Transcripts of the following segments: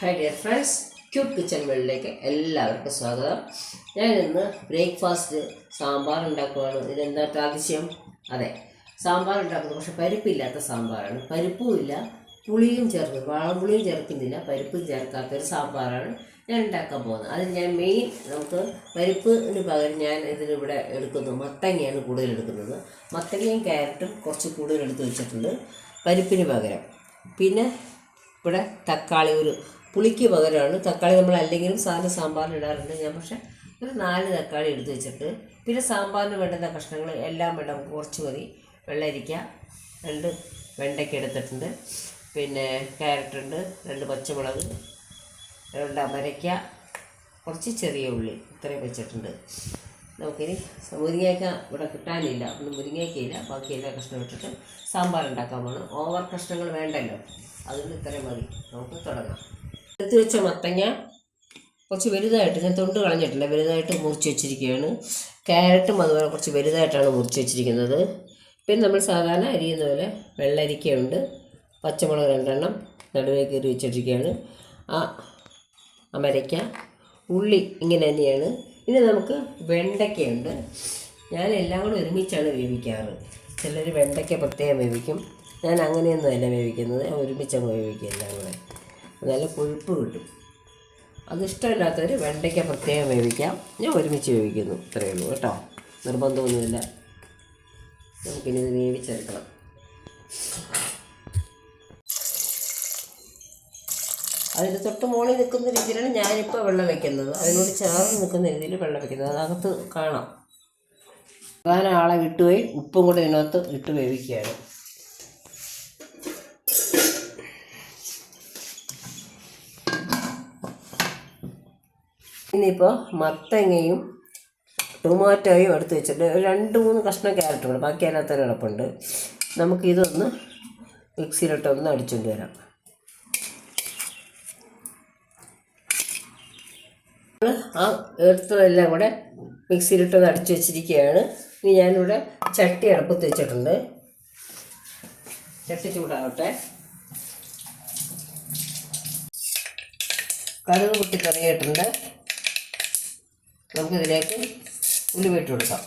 Hi dear friends cute kitchen വേൾഡിലേക്ക് എല്ലാവർക്കും സ്വാഗതം. ഞാൻ ഇന്ന് ബ്രേക്ക്ഫാസ്റ്റ് സാമ്പാർ ഉണ്ടാക്കുകയാണ് ഇതെന്താ ആവശ്യം അതെ സാമ്പാർ ഉണ്ടാക്കുന്നത് പക്ഷെ പരിപ്പില്ലാത്ത സാമ്പാറാണ്. പരിപ്പും ഇല്ല പുളിയും ചേർക്കും വാളംപുളിയും ചേർക്കുന്നില്ല പരിപ്പും ചേർക്കാത്തൊരു സാമ്പാറാണ് ഞാൻ ഉണ്ടാക്കാൻ പോകുന്നത്. അതിന് ഞാൻ മെയിൻ നമുക്ക് പരിപ്പിന് പകരം ഞാൻ ഇതിലിവിടെ എടുക്കുന്നു. മത്തങ്ങയാണ് കൂടുതൽ എടുക്കുന്നത്. മത്തങ്ങയും ക്യാരറ്റും കുറച്ച് കൂടുതൽ എടുത്ത് വെച്ചിട്ടുണ്ട്. പരിപ്പിന് പകരം. പിന്നെ ഇവിടെ തക്കാളി ഒരു പുളിക്ക് പകരമാണ്. തക്കാളി നമ്മൾ അല്ലെങ്കിലും സാധാരണ സാമ്പാറിന് ഇടാറുണ്ട് ഞാൻ. പക്ഷേ ഒരു നാല് തക്കാളി എടുത്തു വെച്ചിട്ട് പിന്നെ സാമ്പാറിന് വേണ്ടുന്ന കഷ്ണങ്ങൾ എല്ലാം വേണ്ട കുറച്ച് മതി. വെള്ളരിക്ക രണ്ട് വെണ്ടയ്ക്ക എടുത്തിട്ടുണ്ട്. പിന്നെ ക്യാരറ്റ് ഉണ്ട് രണ്ട് പച്ചമുളക് രണ്ട് അമരയ്ക്ക കുറച്ച് ചെറിയ ഉള്ളി ഇത്രയും വെച്ചിട്ടുണ്ട്. നമുക്കിനി മുരിങ്ങയ്ക്ക ഇവിടെ കിട്ടാനില്ല. ഒന്ന് മുരിങ്ങയ്ക്കയില്ല ബാക്കി എല്ലാ കഷ്ണം ഇട്ടിട്ട് സാമ്പാർ ഉണ്ടാക്കാൻ പോകണം ഓവർ കഷ്ണങ്ങൾ വേണ്ടല്ലോ. അതുകൊണ്ട് ഇത്രയും മതി. നമുക്ക് തുടങ്ങാം. എടുത്ത് വെച്ച മത്തങ്ങ കുറച്ച് വലുതായിട്ട് ഞാൻ തൊണ്ട് കളഞ്ഞിട്ടില്ല വലുതായിട്ട് മുറിച്ച് വെച്ചിരിക്കുകയാണ്. ക്യാരറ്റും അതുപോലെ കുറച്ച് വലുതായിട്ടാണ് മുറിച്ച് വെച്ചിരിക്കുന്നത്. പിന്നെ നമ്മൾ സാധാരണ അരിയുന്ന പോലെ വെള്ളരിക്കയുണ്ട് പച്ചമുളക് രണ്ടെണ്ണം നടുവേ കയറി വെച്ചിട്ടിരിക്കുകയാണ് ആ അമരയ്ക്ക ഉള്ളി ഇങ്ങനെ തന്നെയാണ്. ഇനി നമുക്ക് വെണ്ടയ്ക്കയുണ്ട്. ഞാൻ എല്ലാം കൂടെ ഒരുമിച്ചാണ് വേവിക്കാറ്. ചിലർ വെണ്ടയ്ക്ക പ്രത്യേകം വേവിക്കും. ഞാൻ അങ്ങനെയൊന്നും അല്ല വേവിക്കുന്നത്. ഞാൻ ഒരുമിച്ചങ്ങ് വേവിക്കും എല്ലാം കൂടെ നല്ല കൊഴുപ്പ് കിട്ടും. അത് ഇഷ്ടമില്ലാത്തവർ വെണ്ടയ്ക്ക പ്രത്യേകം വേവിക്കാം. ഞാൻ ഒരുമിച്ച് വേവിക്കുന്നു. ഇത്രയേ ഉള്ളൂ കേട്ടോ. നിർബന്ധമൊന്നുമില്ല. നമുക്കിനി ഇത് വേവിച്ചെടുക്കണം. അതിന് തൊട്ട് മുകളിൽ നിൽക്കുന്ന രീതിയിലാണ് ഞാനിപ്പോൾ വെള്ളം വെക്കുന്നത്. അതിനോട് ചേർന്ന് നിൽക്കുന്ന രീതിയിൽ വെള്ളം വെക്കുന്നത്. അതകത്ത് കാണാം. പ്രധാന ആളെ വിട്ടുപോയി. ഉപ്പും കൂടെ ഇതിനകത്ത് ഇട്ട് വേവിക്കുകയാണ്. ഇനിയിപ്പോൾ മത്തങ്ങയും ടൊമാറ്റോയും എടുത്ത് വെച്ചിട്ട് രണ്ട് മൂന്ന് കഷ്ണം ക്യാരറ്റും കൂടെ ബാക്കി അതിനകത്തൊരു കിടപ്പുണ്ട് നമുക്കിതൊന്ന് മിക്സിയിലിട്ടൊന്ന് അടിച്ചുകൊണ്ട് വരാം. ആ എടുത്തതെല്ലാം കൂടെ മിക്സിയിലിട്ടൊന്ന് അടിച്ചു വെച്ചിരിക്കുകയാണ്. ഇനി ഞാനിവിടെ ചട്ടി അടുപ്പത്ത് വെച്ചിട്ടുണ്ട്. ചട്ടി ചൂടാവട്ടെ. കടുക് പൊട്ടി തുടങ്ങിയിട്ടുണ്ട് നമുക്കിതിലേക്ക് വെട്ടി കൊടുക്കാം.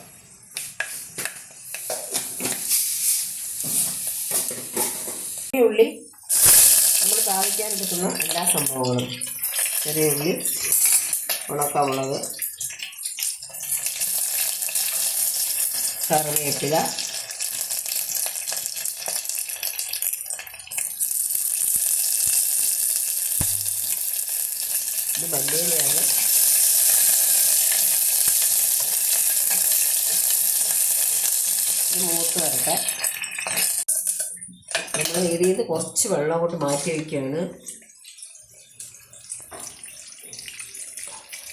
ചെറിയ ഉള്ളി നമ്മൾ താളിക്കാൻ എടുക്കുന്ന എല്ലാ സംഭവങ്ങളും. ചെറിയ ഉള്ളി ഉണക്കമുളക് കറിവേപ്പില ഇത് മല്ലിയിലയാണ് മൂത്ത് വരട്ടെ. നമ്മൾ എരിയത് കുറച്ച് വെള്ളം അങ്ങോട്ട് മാറ്റി വയ്ക്കുകയാണ്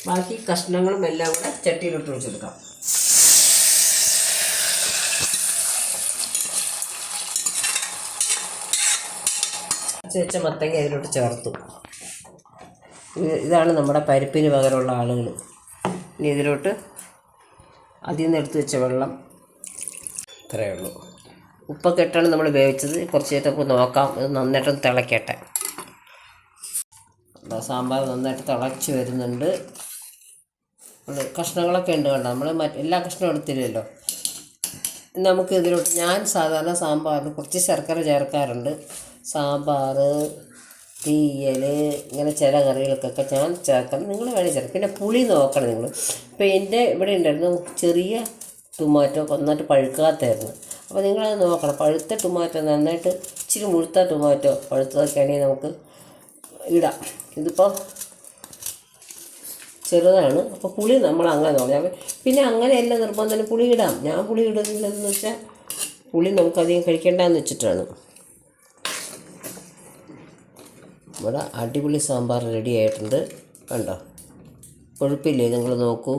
ബാക്കി കഷ്ണങ്ങളും എല്ലാം കൂടെ ചട്ടിയിലിട്ട് വെച്ചെടുക്കാം വെച്ച മത്തങ്ങ അതിലോട്ട് ചേർത്തു. ഇതാണ് നമ്മുടെ പരിപ്പിന് പകരമുള്ള ആളുകൾ ഇനി ഇതിലോട്ട് അതിൽ നിന്ന് എടുത്ത് വെച്ച വെള്ളം. ഇത്രയേ ഉള്ളൂ. ഉപ്പൊക്കെ ഇട്ടാണ് നമ്മൾ വേവിച്ചത് കുറച്ച് നേരത്തെ നോക്കാം. ഇത് നന്നായിട്ടൊന്ന് തിളക്കട്ടെ. സാമ്പാർ നന്നായിട്ട് തിളച്ച് വരുന്നുണ്ട്. കഷ്ണങ്ങളൊക്കെ ഉണ്ട് കണ്ടോ? നമ്മൾ മറ്റ് എല്ലാ കഷ്ണവും എടുത്തില്ലല്ലോ. നമുക്ക് ഇതിലോട്ട് ഞാൻ സാധാരണ സാമ്പാറിന് കുറച്ച് ശർക്കര ചേർക്കാറുണ്ട്. സാമ്പാർ തീയൽ ഇങ്ങനെ ചില കറികൾക്കൊക്കെ ഞാൻ ചേർക്കണം നിങ്ങൾ വേണേൽ ചേർക്കാം. പിന്നെ പുളി നോക്കണം നിങ്ങൾ ഇപ്പോൾ എന്റെ ഇവിടെ ഉണ്ടായിരുന്നു ചെറിയ ടൊമാറ്റോ നന്നായിട്ട് പഴുക്കാത്തായിരുന്നു. അപ്പോൾ നിങ്ങളത് നോക്കണം. പഴുത്ത ടൊമാറ്റോ നന്നായിട്ട് ഇച്ചിരി മുഴുത്ത ടൊമാറ്റോ പഴുത്തതൊക്കെ ആണെങ്കിൽ നമുക്ക് ഇടാം. ഇതിപ്പോൾ ചെറുതാണ്. അപ്പോൾ പുളി നമ്മൾ അങ്ങനെ നോക്കാം പിന്നെ അങ്ങനെയല്ല നിർബന്ധം. പുളി ഇടാം. ഞാൻ പുളി ഇടുന്നില്ലെന്ന് വെച്ചാൽ പുളി നമുക്കധികം കഴിക്കേണ്ടെന്ന് വെച്ചിട്ടാണ്. ഇവിടെ അടിപൊളി സാമ്പാർ റെഡി ആയിട്ടുണ്ട്. കണ്ടോ? കൊഴുപ്പില്ലേ? നിങ്ങൾ നോക്കൂ.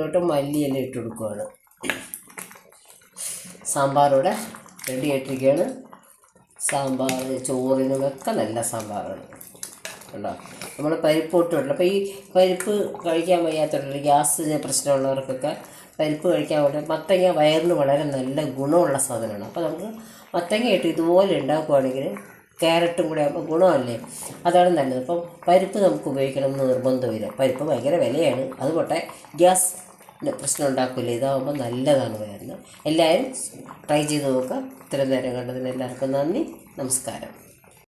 ഇട്ടിട്ട് മല്ലിയില ഇട്ട് കൊടുക്കുകയാണ് സാമ്പാറോടെ റെഡി ആയിട്ടിരിക്കുകയാണ്. സാമ്പാർ ചോറിനുമൊക്കെ നല്ല സാമ്പാറാണ്. കേട്ടോ നമ്മൾ പരിപ്പ് ഇട്ടിട്ടുണ്ട് അപ്പോൾ ഈ പരിപ്പ് കഴിക്കാൻ വയ്യാത്തവരുണ്ട്. ഗ്യാസ് പ്രശ്നമുള്ളവർക്കൊക്കെ പരിപ്പ് കഴിക്കാൻ വേണ്ടി മത്തങ്ങ വയറിന് വളരെ നല്ല ഗുണമുള്ള സാധനമാണ്. അപ്പോൾ നമുക്ക് മത്തങ്ങ ഇട്ട് ഇതുപോലെ ഉണ്ടാക്കുകയാണെങ്കിൽ ക്യാരറ്റും കൂടെ ആകുമ്പോൾ ഗുണമല്ലേ? അതാണ് നല്ലത്. അപ്പം പരിപ്പ് നമുക്ക് ഉപയോഗിക്കണം എന്ന് വരും പരിപ്പ് ഭയങ്കര വിലയാണ്. അതുപോട്ടെ ഗ്യാസ് പ്രശ്നം ഉണ്ടാക്കില്ല ഇതാവുമ്പോൾ നല്ലതാണ് വരുന്നത് എല്ലാവരും ട്രൈ ചെയ്ത് നോക്കുക ഇത്രയും നേരം കണ്ടതിന് എല്ലാവർക്കും നന്ദി. നമസ്കാരം.